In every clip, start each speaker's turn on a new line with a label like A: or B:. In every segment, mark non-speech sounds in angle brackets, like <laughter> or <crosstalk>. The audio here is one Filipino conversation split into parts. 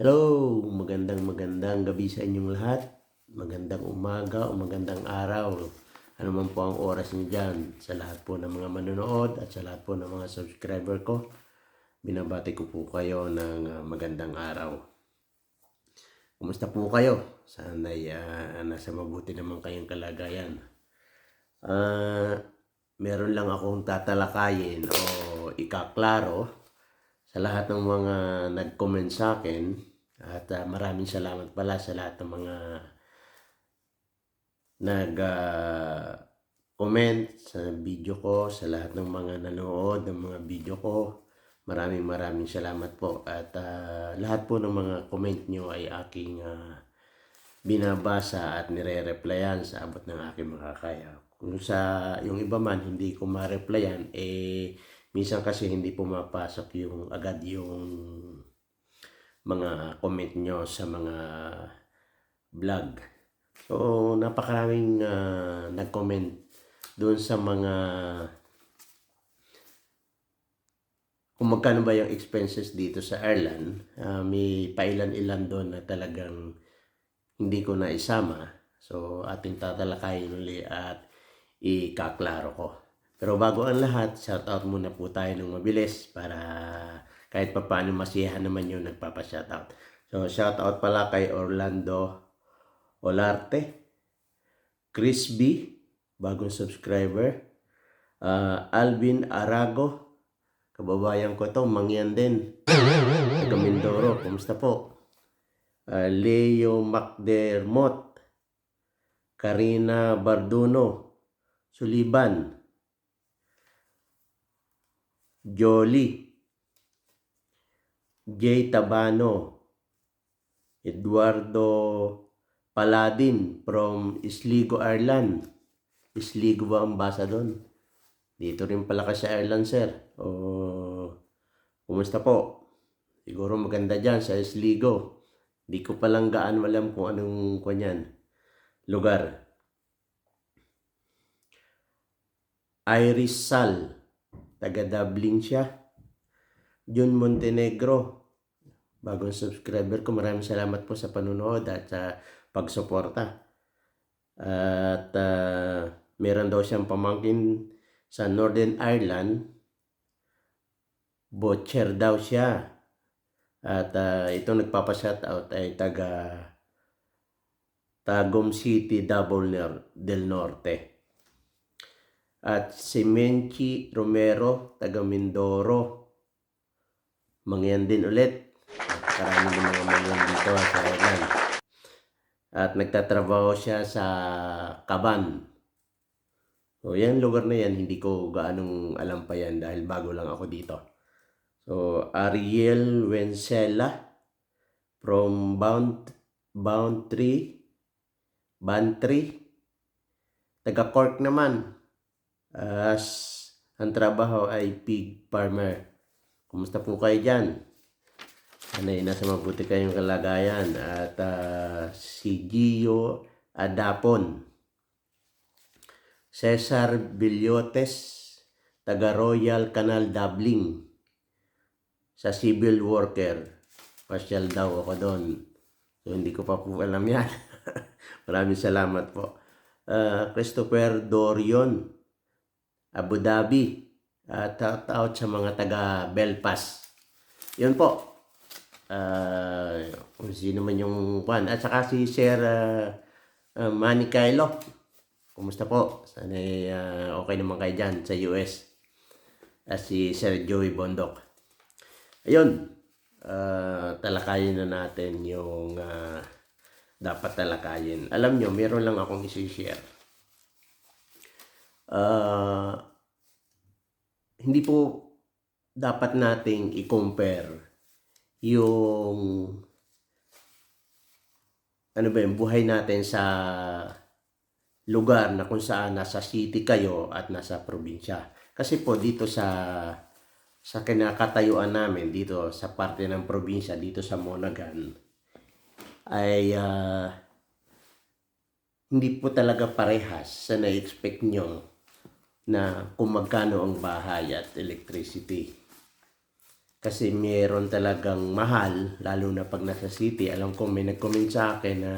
A: Hello! Magandang magandang gabi sa inyong lahat. Magandang umaga o magandang araw. Ano man po ang oras niyo dyan. Sa lahat po ng mga manonood at sa lahat po ng mga subscriber ko, binabati ko po kayo ng ah, magandang araw. Kumusta po kayo? Sana'y ah, nasa mabuti naman kayong kalagayan. Ah, meron lang akong tatalakayin o ikaklaro sa lahat ng mga nag-comment sa akin at ah, maraming salamat pala sa lahat ng mga nag ah, comment sa video ko, sa lahat ng mga nanood ng mga video ko. Maraming maraming salamat po at ah, lahat po ng mga comment nyo ay aking ah, binabasa at nire-replyan sa abot ng aking makakaya. Kung sa yung iba man hindi ko ma-replyan, eh minsan kasi hindi pumapasok yung agad yung mga comment nyo sa mga vlog. So, napakaraming ah, nag-comment doon sa mga kung magkano ba yung expenses dito sa Ireland. Ah, may pailan-ilan doon na talagang hindi ko na isama. So, ating tatalakayin uli at ikaklaro ko. Pero bago ang lahat, shoutout muna po tayo ng mabilis para kahit pa paano masiyahan naman yung nagpapa-shoutout. So, shoutout pala kay Orlando Olarte, Chris B, bagong subscriber, ah, Alvin Arago, kababayan ko to, mangyan din, taga Mindoro, kumusta po? Ah, Leo McDermott, Karina Barduno, Suliban, Jolie, Jay Tabano, Eduardo Paladin from Isligo, Ireland. Isligo ba ang basa doon? Dito rin pala kasi sa Ireland, sir. O, kumusta po? Siguro maganda dyan sa Isligo. Di ko palang gaan alam kung anong kanyan lugar. Iris Sal, taga Dublin siya. Jun Montenegro, bagong subscriber ko. Maraming salamat po sa panunood at sa pagsuporta. At ah, meron daw siyang pamangkin sa Northern Ireland. Butcher daw siya. At ah, ito nagpapa-shoutout ay taga Tagum City, Nor- del Norte. At si Menchi Romero, taga Mindoro. Mangyan din ulit. Karami ng mga mangyan dito sa Ireland. At nagtatrabaho siya sa Kaban. So, yan lugar na yan, hindi ko gaanong alam pa yan dahil bago lang ako dito. So, Ariel Wencela from Bound, Boundtree, Bantry, taga Cork naman. As ang trabaho ay pig farmer. Kumusta po kayo dyan? Sana'y nasa mabuti kayong kalagayan. At ah, si Gio Adapon. Cesar Bilyotes, taga Royal Canal Dublin. Sa civil worker. Pasyal daw ako doon. So, hindi ko pa po alam <laughs> yan. Maraming salamat po. Ah, Christopher Dorion, Abu Dhabi. At shout out sa mga taga Belfast. Yun po. Ah, kung sino man yung kwan. At saka si Sir ah, ah, Manny Kailo. Kumusta po? Sana ah, okay naman kayo dyan sa US. At si Sir Joey Bondok. Ayun. ah, talakayin na natin yung ah, dapat talakayin. Alam nyo, meron lang akong isi-share. Ah, hindi po dapat nating i-compare yung ano ba yung buhay natin sa lugar na kung saan nasa city kayo at nasa probinsya. Kasi po dito sa sa kinakatayuan namin dito sa parte ng probinsya dito sa Monaghan ay ah, hindi po talaga parehas sa na-expect nyo na kung magkano ang bahay at electricity. Kasi meron talagang mahal, lalo na pag nasa city. Alam ko may nag-comment sa akin na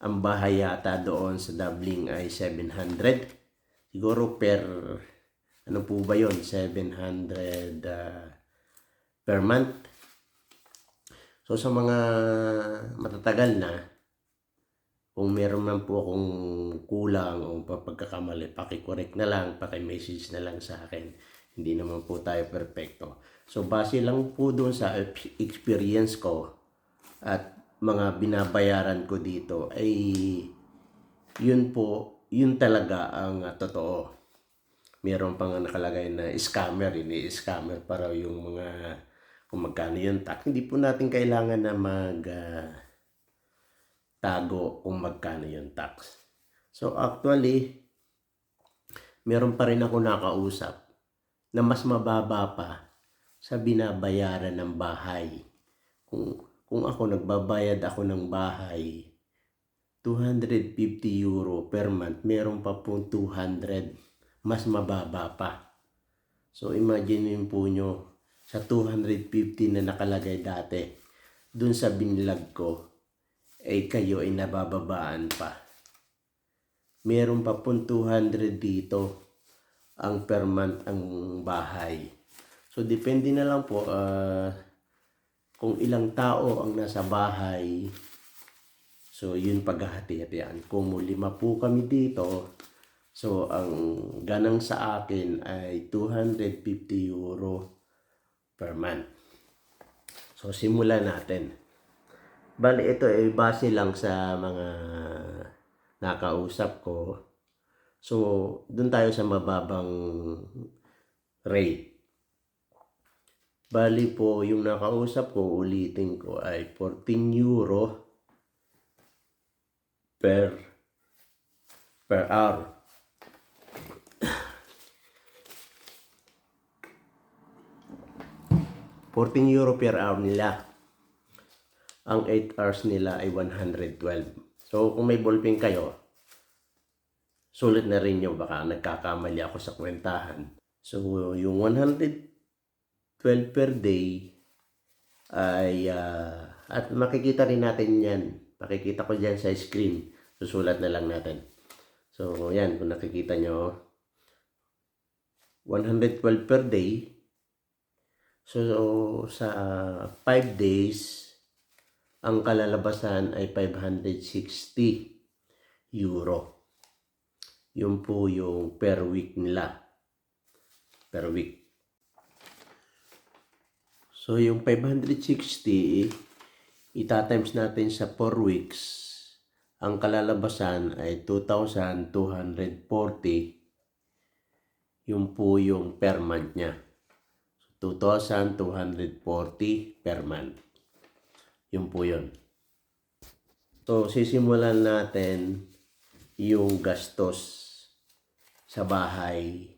A: ang bahay yata doon sa Dublin ay 700. Siguro per, ano po ba yon 700 ah, per month. So sa mga matatagal na, kung meron man po akong kulang o pagkakamali, pakicorrect na lang, paki-message na lang sa akin. Hindi naman po tayo perfecto. So base lang po doon sa ex- experience ko at mga binabayaran ko dito ay yun po, yun talaga ang ah, totoo. Meron pang nakalagay na scammer, ini scammer para yung mga kung magkano yung tax. Hindi po natin kailangan na mag ah, tago kung magkano yung tax. So actually, meron pa rin ako nakausap na mas mababa pa sa binabayaran ng bahay. Kung, kung ako nagbabayad ako ng bahay, 250 euro per month, meron pa pong 200, mas mababa pa. So imagine po nyo, sa 250 na nakalagay dati, dun sa binlag ko, ay kayo ay nabababaan pa. Meron pa pong 200 dito ang per month ang bahay. So depende na lang po ah, kung ilang tao ang nasa bahay. So yun paghahati-hatian. Kung lima po kami dito, so ang ganang sa akin ay 250 euro per month. So simulan natin. Bali ito ay base lang sa mga nakausap ko. So, doon tayo sa mababang rate. Bali po, yung nakausap ko, ulitin ko, ay 14 euro per per hour. $14 euro per hour nila. Ang 8 hours nila ay 112. So, kung may ballpen kayo, sulit na rin yun. Baka nagkakamali ako sa kwentahan. So, yung 112 per day ay, ah, at makikita rin natin yan. Makikita ko dyan sa screen. Susulat na lang natin. So, yan. Kung nakikita nyo, 112 per day. So, sa 5 days, ang kalalabasan ay 560 euro. Yun po yung per week nila. Per week. So, yung 560, itatimes natin sa 4 weeks, ang kalalabasan ay 2,240. Yun po yung per month niya. 2,240 per month. Yun po yun. So, sisimulan natin yung gastos sa bahay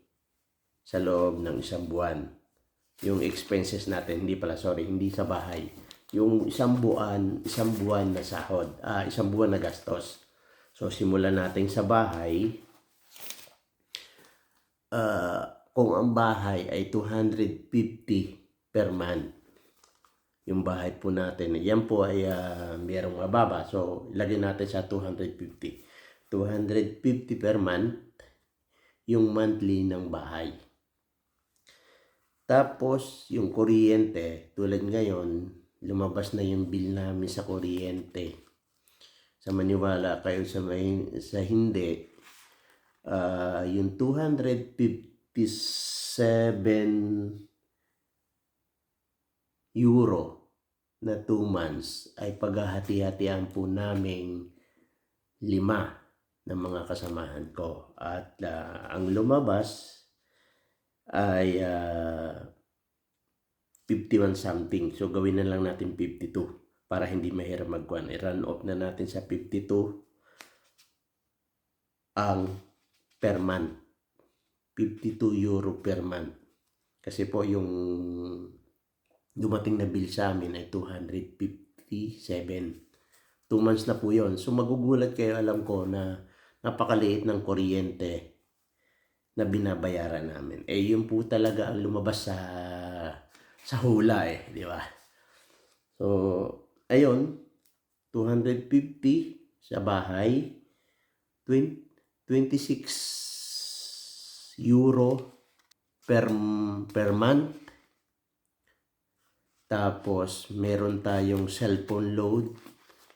A: sa loob ng isang buwan. Yung expenses natin, hindi pala, sorry, hindi sa bahay. Yung isang buwan, isang buwan na sahod, ah, isang buwan na gastos. So, simulan natin sa bahay. Ah, kung ang bahay ay 250 per month, yung bahay po natin, yan po ay ah, merong mababa. So, ilagay natin sa 250. 250 per month, yung monthly ng bahay. Tapos, yung kuryente, tulad ngayon, lumabas na yung bill namin sa kuryente. Sa maniwala kayo sa, may, sa hindi, ah, yung 257 euro na 2 months ay paghahati-hatian po naming lima ng mga kasamahan ko. At ah, ang lumabas ay ah, 51 something. So gawin na lang natin 52 para hindi mahirap magkuhan. I-run off na natin sa 52 ang per month. 52 euro per month. Kasi po yung dumating na bill sa amin ay 257. 2 months na po yon. So magugulat kayo alam ko na napakaliit ng kuryente na binabayaran namin. Eh yun po talaga ang lumabas sa sa hula eh, di ba? So, ayun, 250 sa bahay, 20, 26 euro per, per month. Tapos, meron tayong cellphone load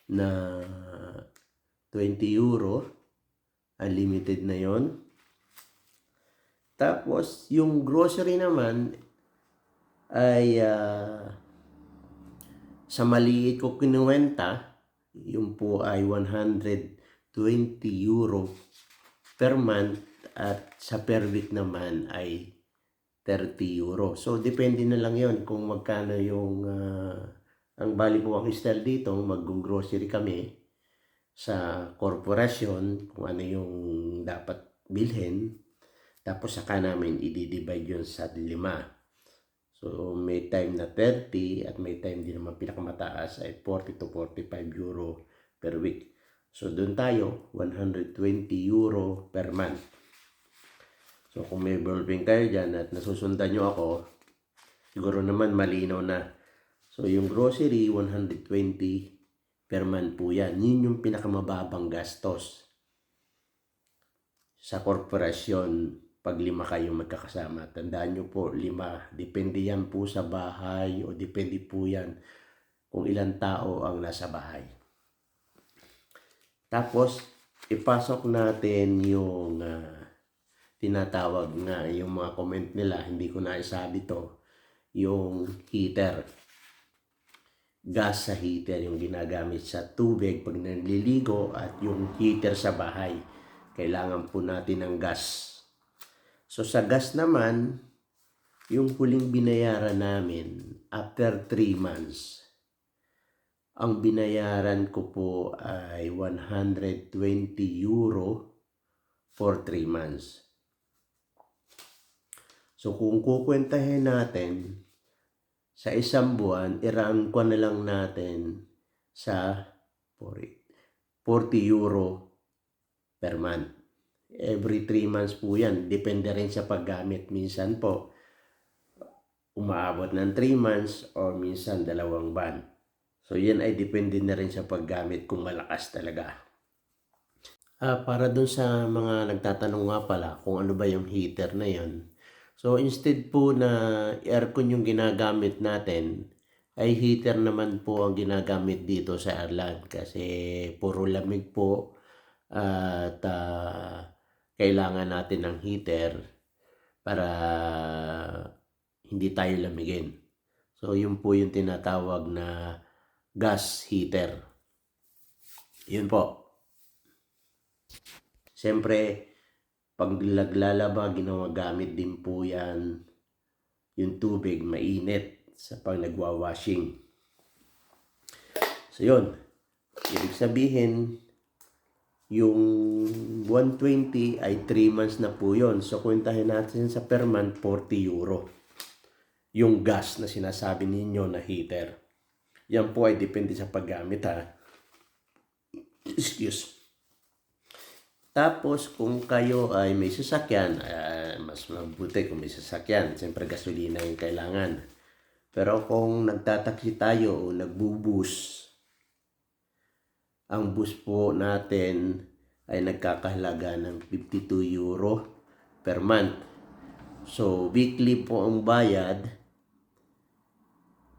A: na 20 euro. Unlimited na yon. Tapos, yung grocery naman ay ah, sa maliit ko kinuwenta, yung po ay 120 euro per month at sa per week naman ay 30 euro. So, depende na lang yon kung magkano yung ah, ang bali po ang style dito, mag-grocery kami sa korporasyon, kung ano yung dapat bilhin. Tapos saka namin i-divide yun sa lima. So, may time na 30 at may time din naman pinakamataas ay 40 to 45 euro per week. So, doon tayo, 120 euro per month. So, kung may ballpen kayo dyan at nasusundan nyo ako, siguro naman malinaw na. So, yung grocery, 120 per month po yan. Yun yung pinakamababang gastos sa korporasyon pag lima kayo magkakasama. Tandaan nyo po, lima. Depende yan po sa bahay o depende po yan kung ilang tao ang nasa bahay. Tapos, ipasok natin yung ah, tinatawag nga, yung mga comment nila, hindi ko na isabi to, yung heater. Gas sa heater, yung ginagamit sa tubig pag naliligo at yung heater sa bahay. Kailangan po natin ng gas. So sa gas naman, yung huling binayaran namin after 3 months, ang binayaran ko po ay 120 euro for 3 months. So kung kukwentahin natin, sa isang buwan, i-round ko na lang natin sa 40 euro per month. Every 3 months po yan. Depende rin sa paggamit. Minsan po, umaabot ng 3 months or minsan dalawang buwan. So yan ay depende na rin sa paggamit kung malakas talaga. Ah, para dun sa mga nagtatanong nga pala kung ano ba yung heater na yon. So instead po na aircon yung ginagamit natin, ay heater naman po ang ginagamit dito sa Ireland kasi puro lamig po at ah, kailangan natin ng heater para hindi tayo lamigin. So yun po yung tinatawag na gas heater. Yun po. Siyempre, pag naglalaba, ginagamit din po yan yung tubig mainit sa pag nagwa-washing. So yun, ibig sabihin, yung 120 ay 3 months na po yun. So kwentahin natin sa per month, 40 euro. Yung gas na sinasabi ninyo na heater. Yan po ay depende sa paggamit ha. Excuse. Tapos, kung kayo ay may sasakyan, ah, mas mabuti kung may sasakyan. Siyempre, gasolina yung kailangan. Pero kung nagtataksi tayo o nagbubus, ang bus po natin ay nagkakahalaga ng 52 euro per month. So, weekly po ang bayad.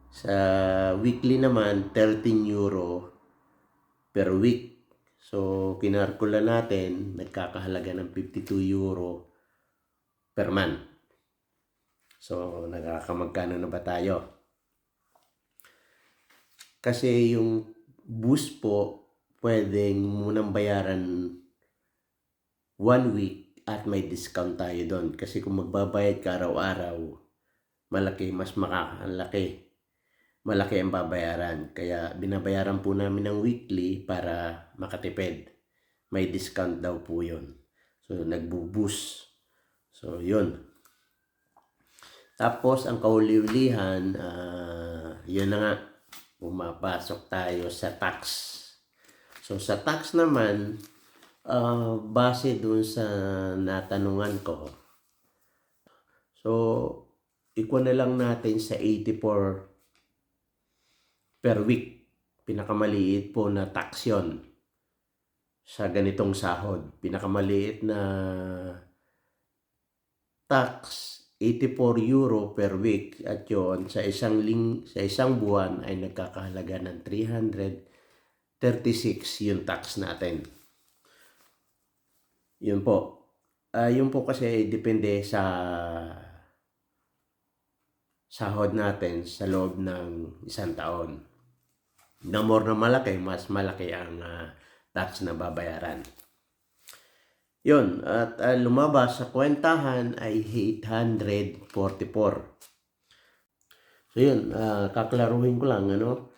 A: Sa weekly naman, 13 euro per week. So, kinarkula natin, nagkakahalaga ng 52 euro per month. So, nakakamagkano na ba tayo? Kasi yung bus po, pwedeng munang bayaran one week at may discount tayo doon. Kasi kung magbabayad ka araw-araw, malaki, mas makakalaki. Malaki ang babayaran. Kaya binabayaran po namin ng weekly para makatipid. May discount daw po yun. So, nagbubus. So, yun. Tapos, ang kauliwlihan, ah, yun na nga, pumapasok tayo sa tax. So sa tax naman, ah, base dun sa natanungan ko, so ikuha na lang natin sa 84 per week. Pinakamaliit po na tax yun sa ganitong sahod. Pinakamaliit na tax 84 euro per week at yon sa isang ling sa isang buwan ay nagkakahalaga ng 336 yung tax natin. Yun po. Ah, yun po kasi depende sa sahod natin sa loob ng isang taon. Na more na malaki, mas malaki ang ah, tax na babayaran. Yun, at ah, lumabas sa kwentahan ay 844. So yun, ah, kaklaruhin ko lang, ano,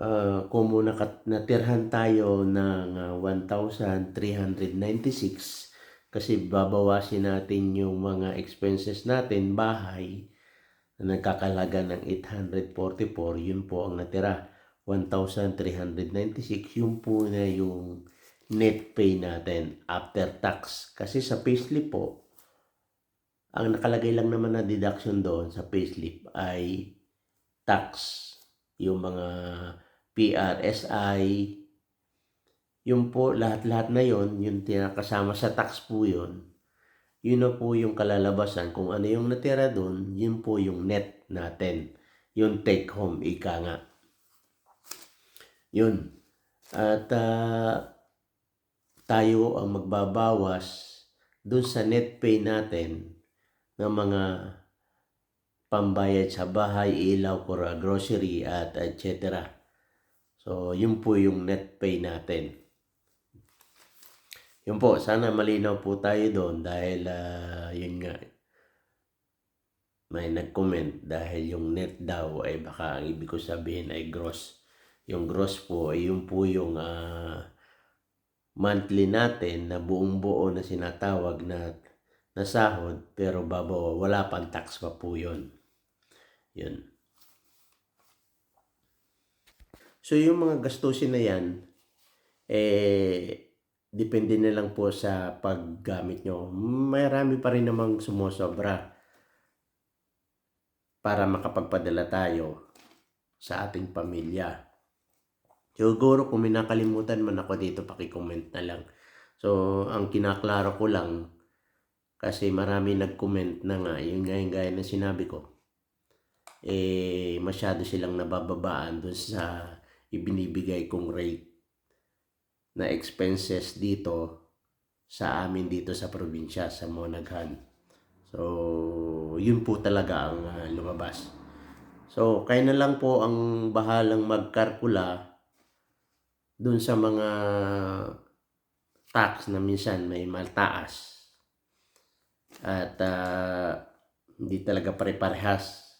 A: Ah, kung muna kat- natirhan tayo ng ah, 1,396 kasi babawasin natin yung mga expenses natin, bahay, na nagkakalaga ng 844, yun po ang natira. 1,396, yun po na yung net pay natin after tax. Kasi sa payslip po, ang nakalagay lang naman na deduction doon sa payslip ay tax. Yung mga PRSI, yung po lahat-lahat na yon yung tinakasama sa tax po yon yun na po yung kalalabasan. Kung ano yung natira doon, yun po yung net natin. Yung take home, ika nga. Yun. At ah, tayo ang magbabawas doon sa net pay natin ng mga pambayad sa bahay, ilaw, kura, grocery, at etc. So, yun po yung net pay natin. Yun po, sana malinaw po tayo doon dahil ah, yun nga, may nag-comment dahil yung net daw ay baka ang ibig ko sabihin ay gross. Yung gross po yun po yung ah, monthly natin na buong buo na sinatawag na na sahod pero babaw wala pang tax pa po yun. Yun. So yung mga gastusin na yan, eh, depende na lang po sa paggamit nyo. Marami pa rin namang sumusobra para makapagpadala tayo sa ating pamilya. Siguro kung may nakalimutan man ako dito, pakicomment na lang. So, ang kinaklaro ko lang, kasi marami nag-comment na nga, yun nga yung gaya na sinabi ko, eh, masyado silang nabababaan dun sa ibinibigay kong rate na expenses dito sa amin dito sa probinsya, sa Monaghan. So, yun po talaga ang ah, lumabas. So, kayo na lang po ang bahalang magkarkula dun sa mga tax na minsan may maltaas. At ah, hindi talaga pare-parehas.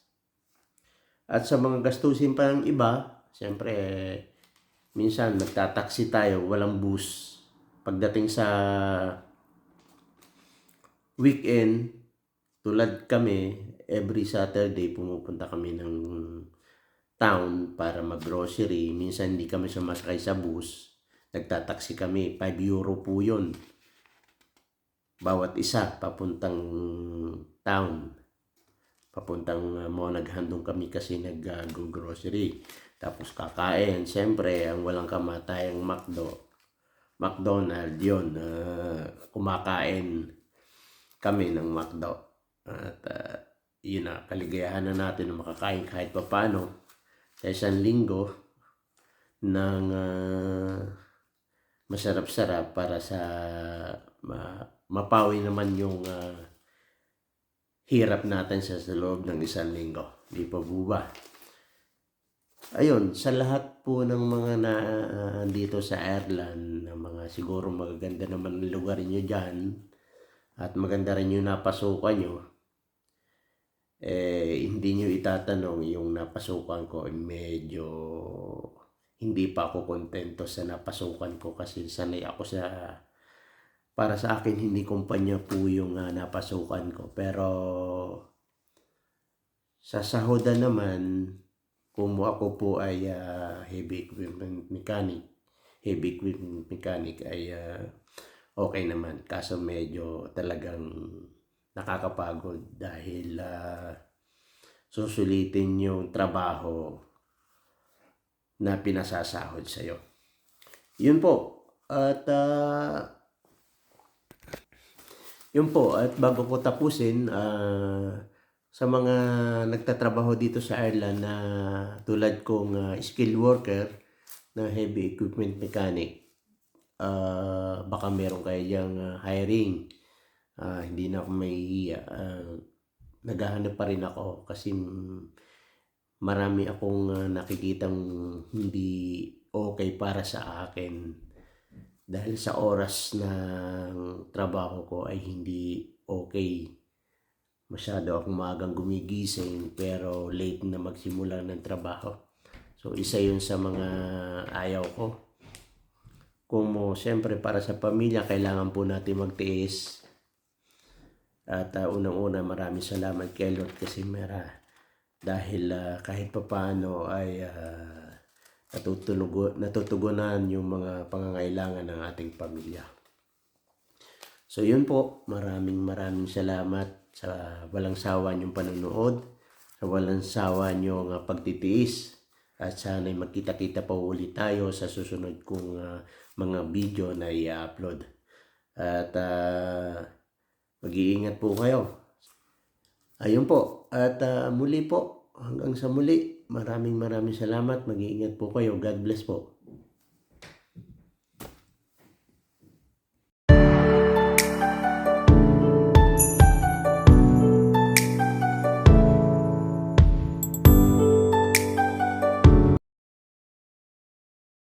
A: At sa mga gastusin pa ng iba, siyempre, minsan nagtataksi tayo, walang bus. Pagdating sa weekend, tulad kami, every Saturday pumupunta kami ng town para mag-grocery. Minsan hindi kami sumasakay sa bus. Nagtataksi kami. 5 euro po yun. Bawat isa papuntang town. Papuntang uh, Monaghan doon kami kasi nag-grocery. Tapos kakain. Siyempre, ang walang kamatayang McDo. McDonald yun. Uh, kumakain kami ng McDo. At uh, yun na, kaligayahan na natin na makakain kahit pa paano sa isang linggo ng uh, masarap-sarap para sa ma, mapawi naman yung uh, hirap natin sa, sa loob ng isang linggo. Di pa buba. Ayun, sa lahat po ng mga na uh, dito sa Ireland, na mga siguro magaganda naman lugar nyo dyan, at maganda rin yung napasukan nyo, eh, hindi nyo itatanong yung napasukan ko, medyo hindi pa ako kontento sa napasukan ko kasi sanay ako sa para sa akin hindi kumpanya po yung uh, napasukan ko. Pero sa sahoda naman kung ako po ay uh, heavy equipment mechanic heavy equipment mechanic ay uh, okay naman. Kaso medyo talagang nakakapagod dahil uh, susulitin yung trabaho na pinasasahod sa'yo. Yun po. At ah, yun po. At bago ko tapusin, ah, sa mga nagtatrabaho dito sa Ireland na tulad kong ah, skilled worker na heavy equipment mechanic, ah, baka meron kayo diyang ah, hiring. Ah, hindi na ako mahihiya. Ah, naghahanap pa rin ako kasi marami akong ah, nakikitang hindi okay para sa akin dahil sa oras ng trabaho ko ay hindi okay. Masyado akong maagang gumigising pero late na magsimula ng trabaho. So isa yun sa mga ayaw ko. Kung mo, siyempre para sa pamilya, kailangan po natin magtiis. At uh, unang-una, maraming salamat kay Lord Casimera dahil ah, kahit papaano ay uh, natutunog, natutugunan yung mga pangangailangan ng ating pamilya. So yun po, maraming maraming salamat sa walang sawa niyong panonood, sa walang sawa niyong ah, pagtitiis, at sana'y magkita-kita pa ulit tayo sa susunod kong ah, mga video na i-upload. At ah, mag-iingat po kayo. Ayun po, at ah, muli po, hanggang sa muli, maraming maraming salamat, mag-iingat po kayo, God bless po.